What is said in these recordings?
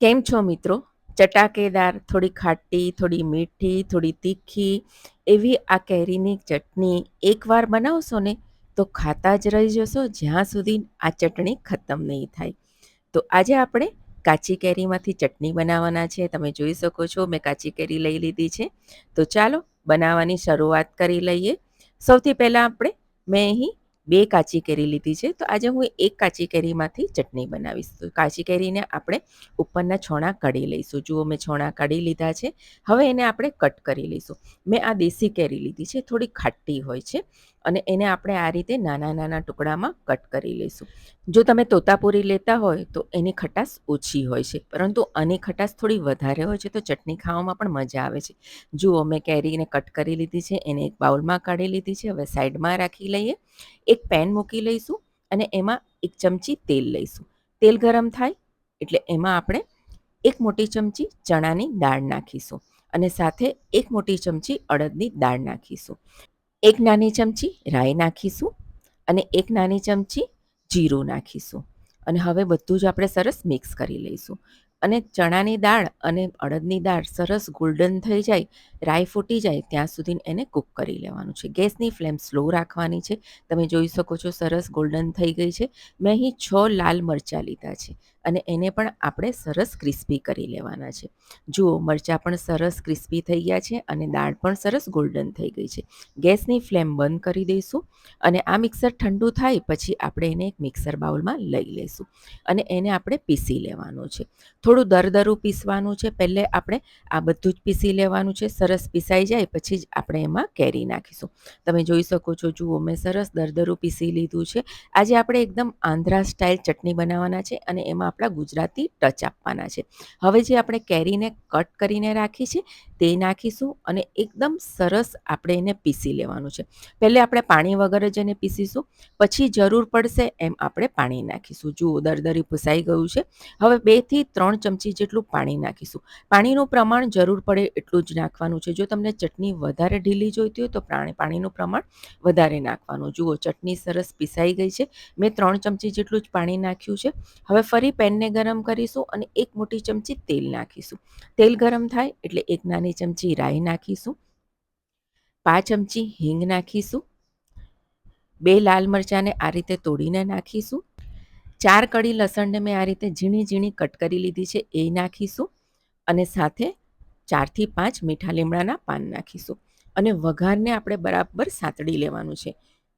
કેમ છો મિત્રો? ચટાકેદાર, થોડી ખાટી, થોડી મીઠી, થોડી તીખી, એવી આ કેરીની ચટણી એકવાર બનાવશો ને તો ખાતા જ રહી જશો, જ્યાં સુધી આ ચટણી ખતમ નહીં થાય. તો આજે આપણે કાચી કેરીમાંથી ચટણી બનાવવાના છે. તમે જોઈ શકો છો, મેં કાચી કેરી લઈ લીધી છે. તો ચાલો, બનાવવાની શરૂઆત કરી લઈએ. સૌથી પહેલાં આપણે મેં અહીં બે કાચી કેરી લીધી છે, તો આજે હું એક કાચી કેરીમાંથી ચટણી બનાવીશ. તો કાચી કેરીને આપણે ઉપરના છોણા કાઢી લઈશું. જુઓ મેં છોણા કાઢી લીધા છે. હવે એને આપણે કટ કરી લઈશું. મેં આ દેશી કેરી લીધી છે, થોડી ખાટી હોય છે. અને એને આપણે આ રીતે નાના નાના ટુકડામાં કટ કરી લઈશું. જો તમે તોતાપુરી લેતા હોય તો એની ખટાશ ઓછી હોય છે, પરંતુ આની ખટાશ થોડી વધારે હોય છે તો ચટણી ખાવામાં પણ મજા આવે છે. જુઓ મેં કેરીને કટ કરી લીધી છે, એને એક બાઉલમાં કાઢી લીધી છે, હવે સાઈડમાં રાખી લઈએ. એક પેન મૂકી લઈશું અને એમાં એક ચમચી તેલ લઈશું. તેલ ગરમ થાય એટલે એમાં આપણે એક મોટી ચમચી ચણાની દાળ નાખીશું અને સાથે એક મોટી ચમચી અડદની દાળ નાખીશું. એક નાની ચમચી રાઈ નાખીશું અને એક નાની ચમચી જીરું નાખીશું. અને હવે બધું જ આપણે સરસ મિક્સ કરી લઈશું. અને ચણાની દાળ અને અડદની દાળ સરસ ગોલ્ડન થઈ જાય, રાઈ ફૂટી જાય, ત્યાં સુધી એને કૂક કરી લેવાનું છે. ગેસની ફ્લેમ સ્લો રાખવાની છે. તમે જોઈ શકો છો સરસ ગોલ્ડન થઈ ગઈ છે. મેં અહીં છ લાલ મરચાં લીધા છે. અને એને પણ આપણે સરસ ક્રિસ્પી કરી લેવાના છે. જુઓ, મરચાં પણ સરસ ક્રિસ્પી થઈ ગયા છે અને દાળ પણ સરસ ગોલ્ડન થઈ ગઈ છે. ગેસની ફ્લેમ બંધ કરી દઈશું અને આ મિક્સર ઠંડુ થાય પછી આપણે એને એક મિક્સર બાઉલમાં લઈ લઈશું અને એને આપણે પીસી લેવાનું છે. થોડું દરદરું પીસવાનું છે. પહેલે આપણે આ બધું જ પીસી લેવાનું છે. સરસ પીસાઈ જાય પછી જ આપણે એમાં કેરી નાખીશું. તમે જોઈ શકો છો, જુઓ, મેં સરસ દરદરું પીસી લીધું છે. આજે આપણે એકદમ આંધ્રા સ્ટાઇલ ચટણી બનાવવાના છે અને એમાં આપણા ગુજરાતી ટચ આપવાના છે. હવે જે આપણે કેરીને કટ કરીને રાખી છે તે નાખીશું અને એકદમ સરસ આપણે એને પીસી લેવાનું છે. પહેલે આપણે પાણી વગર જ એને પીસીશું, પછી જરૂર પડશે એમ આપણે પાણી નાખીશું. જુઓ, દરદરી પૂસાઈ ગયું છે. હવે બેથી ત્રણ ચમચી જેટલું પાણી નાખીશું. પાણીનું પ્રમાણ જરૂર પડે એટલું જ નાખવાનું છે. જો તમને ચટણી વધારે ઢીલી જોઈતી હોય તો પાણીનું પ્રમાણ વધારે નાખવાનું. જુઓ, ચટણી સરસ પીસાઈ ગઈ છે. મેં ત્રણ ચમચી જેટલું જ પાણી નાખ્યું છે. હવે ફરી પેનને ગરમ કરીશું અને એક મોટી ચમચી તેલ નાખીશું. તેલ ગરમ થાય એટલે એક નાની ચમચી રાઈ નાખીશું, પાંચ ચમચી હિંગ નાખીશું, બે લાલ મરચાંને આ રીતે તોડીને નાખીશું, ચાર કડી લસણને મેં આ રીતે ઝીણી ઝીણી કટ કરી લીધી છે એ નાખીશું અને સાથે ચારથી પાંચ મીઠા લીમડાના પાન નાખીશું. અને વઘારને આપણે બરાબર સાતડી લેવાનું છે.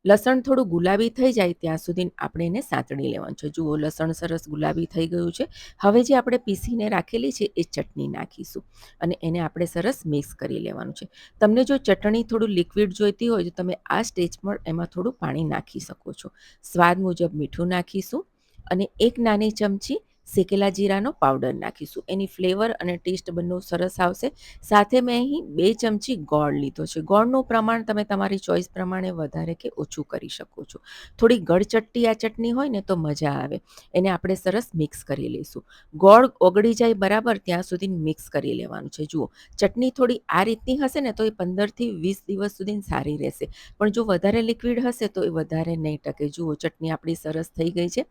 લસણ થોડું ગુલાબી થઈ જાય ત્યાં સુધી આપણે એને સાંતળી લેવાનું છે. જુઓ, લસણ સરસ ગુલાબી થઈ ગયું છે. હવે જે આપણે પીસીને રાખેલી છે એ ચટણી નાખીશું અને એને આપણે સરસ મિક્સ કરી લેવાનું છે. તમને જો ચટણી થોડું લિક્વિડ જોઈતી હોય તો તમે આ સ્ટેજ પર એમાં થોડું પાણી નાખી શકો છો. સ્વાદ મુજબ મીઠું નાખીશું અને એક નાની ચમચી શેકેલા જીરાનો પાવડર નાખીશું. એની ફ્લેવર અને ટેસ્ટ બંને સરસ આવશે. સાથે મેં અહીં બે ચમચી ગોળ લીધો છે. ગોળનું પ્રમાણ તમે તમારી ચોઈસ પ્રમાણે વધારે કે ઓછું કરી શકો છો. થોડી ગળચટ્ટી આ ચટણી હોય ને તો મજા આવે. એને આપણે સરસ મિક્સ કરી લઈશું. ગોળ ઓગળી જાય બરાબર ત્યાં સુધી મિક્સ કરી લેવાનું છે. જુઓ, ચટણી થોડી આ રીતની હશે ને તો એ પંદરથી વીસ દિવસ સુધી સારી રહેશે. પણ જો વધારે લિક્વિડ હશે તો એ વધારે નહીં ટકે. જુઓ, ચટણી આપણી સરસ થઈ ગઈ છે.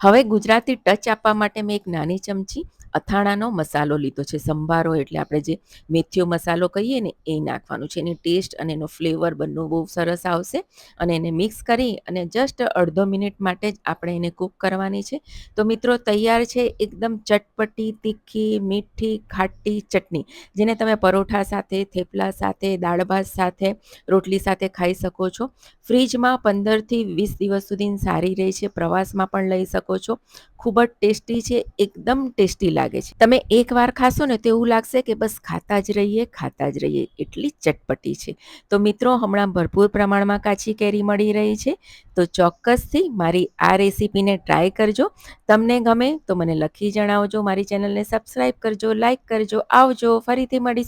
હવે ગુજરાતી ટચ આપવા માટે મેં એક નાની ચમચી અથાણાનો મસાલો લીધો છે, સંભારો એટલે આપણે જે મેથીઓ મસાલો કહીએ ને, એ નાખવાનું છે. એની ટેસ્ટ અને એનો ફ્લેવર બંને બહુ સરસ આવશે અને એને મિક્સ કરી અને જસ્ટ અડધો મિનિટ માટે જ આપણે એને કૂક કરવાની છે. તો મિત્રો, તૈયાર છે એકદમ ચટપટી, તીખી, મીઠી, ખાટી ચટણી, જેને તમે પરોઠા સાથે, થેપલા સાથે, દાળ ભાત સાથે, રોટલી સાથે ખાઈ શકો છો. ફ્રીજમાં પંદરથી વીસ દિવસ સુધી સારી રહે છે. પ્રવાસમાં પણ લઈ શકો છો. ખૂબ જ ટેસ્ટી છે, એકદમ ટેસ્ટી લાગે છે. તમે એકવાર ખાશો ને તો એવું લાગશે કે બસ ખાતા જ રહીએ, ખાતા જ રહીએ, એટલી ચટપટી છે. તો મિત્રો, હમણાં ભરપૂર પ્રમાણમાં કાચી કેરી મળી રહી છે. તો ચોક્કસથી મારી આ રેસીપીને ટ્રાય કરજો. તમને ગમે તો મને લખી જણાવજો, મારી ચેનલને સબસ્ક્રાઈબ કરજો, લાઇક કરજો, આવજો, ફરીથી મળીશું.